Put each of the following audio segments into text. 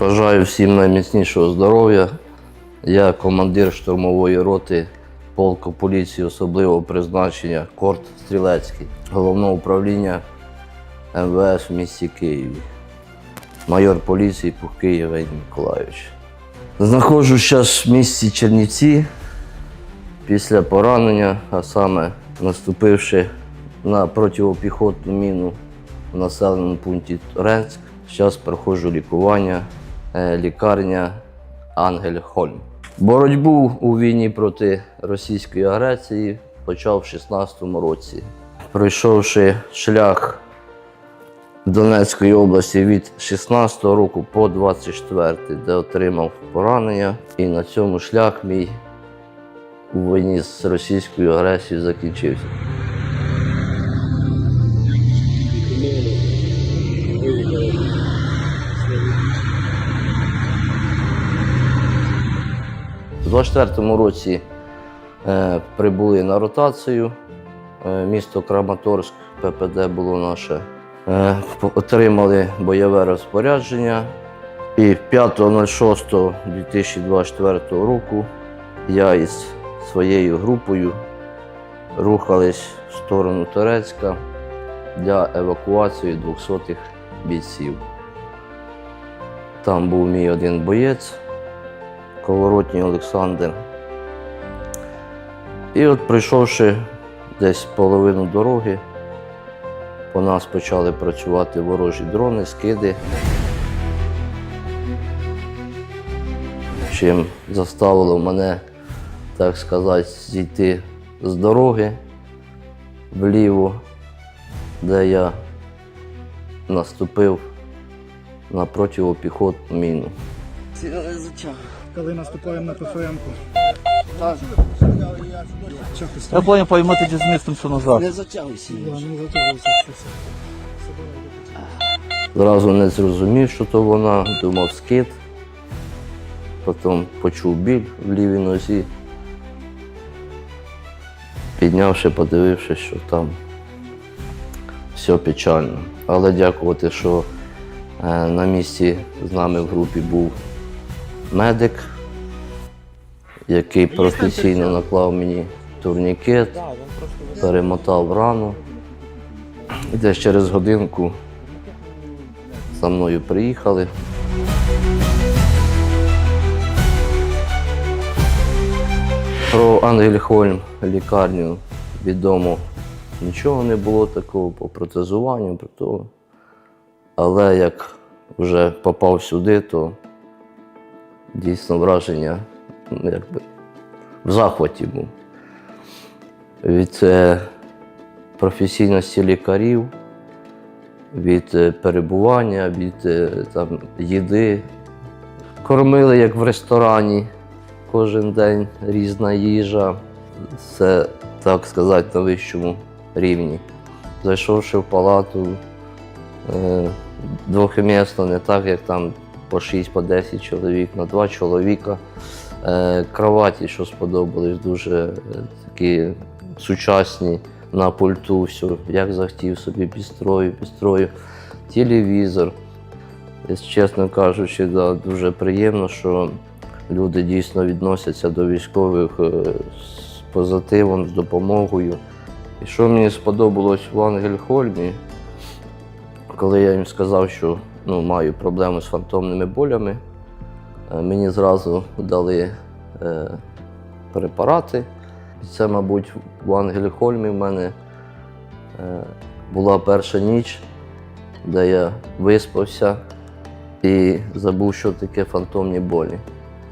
Бажаю всім найміцнішого здоров'я. Я командир штурмової роти полку поліції особливого призначення Корт Стрілецький, головного управління МВС в місті Києві. Майор поліції Пухкий Євгеній Миколайович. Знаходжусь зараз в місті Чернівці після поранення, а саме наступивши на протипіхотну міну в населеному пункті Торенськ. Зараз проходжу лікування, лікарня Ангель Хольм. Боротьбу у війні проти російської агресії почав в 16-му році. Пройшовши шлях Донецької області від 16 року по 24, де отримав поранення. І на цьому шлях мій у війні з російською агресією закінчився. У 24-му році е, прибули на ротацію. Е, місто Краматорськ, ППД було наше. Е, отримали бойове розпорядження. І 5.06.2024 року я із своєю групою рухались в сторону Турецька для евакуації 200 бійців. Там був мій один боєць, Колоротній Олександр. І от прийшовши десь половину дороги, по нас почали працювати ворожі дрони, скиди. Чим заставило мене, так сказати, зійти з дороги вліво, де я наступив на протипіхотну міну. Коли наступаємо на ПФМ-ку. Я понял, поймати з містом, що назад. Не затягуйся. Да, не затягуйся. це все. Зразу не зрозумів, що то вона, думав скид. Потім почув біль в лівій нозі. Піднявши, подивившись, що там все печально. Але дякувати, що е, на місці з нами в групі був медик, який професійно наклав мені турнікет, перемотав рану. І десь через годинку за мною приїхали. Про Ангельхольм лікарню відомо нічого не було такого по протезуванню, про то. Але як вже попав сюди, то дійсно враження якби, в захваті був. Від е, професійності лікарів, від е, перебування, від е, там, їди. Кормили як в ресторані кожен день різна їжа. Це, так сказати, на вищому рівні. Зайшовши в палату двохмісно, не так, як там по 6 по 10 чоловік, на два чоловіка. Е, кроваті, що сподобались, дуже е, такі сучасні на пульту, все, як захотів собі підстрою, підстрою, телевізор. Чесно кажучи, да, дуже приємно, що люди дійсно відносяться до військових е, з позитивом, з допомогою. І що мені сподобалось в Ангельхольмі, коли я їм сказав, що ну, маю проблеми з фантомними болями, е, мені зразу дали е, препарати. І Це, мабуть, в Ангельхольмі в мене е, була перша ніч, де я виспався і забув, що таке фантомні болі.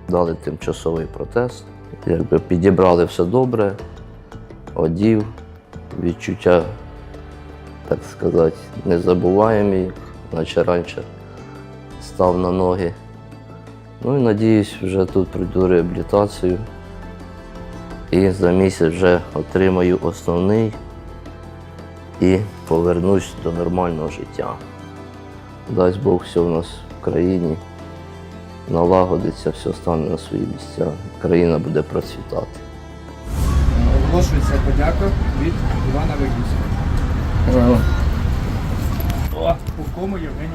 Дали тимчасовий протез. Якби підібрали все добре, одів, відчуття, так сказати, незабуваємі, наче раніше став на ноги. Ну і надіюсь, вже тут пройду реабілітацію і за місяць вже отримаю основний і повернусь до нормального життя. Дасть Бог все в нас в країні налагодиться, все стане на свої місця, країна буде процвітати. Оголошується подяка від Івана Вигінця. Como eu venho?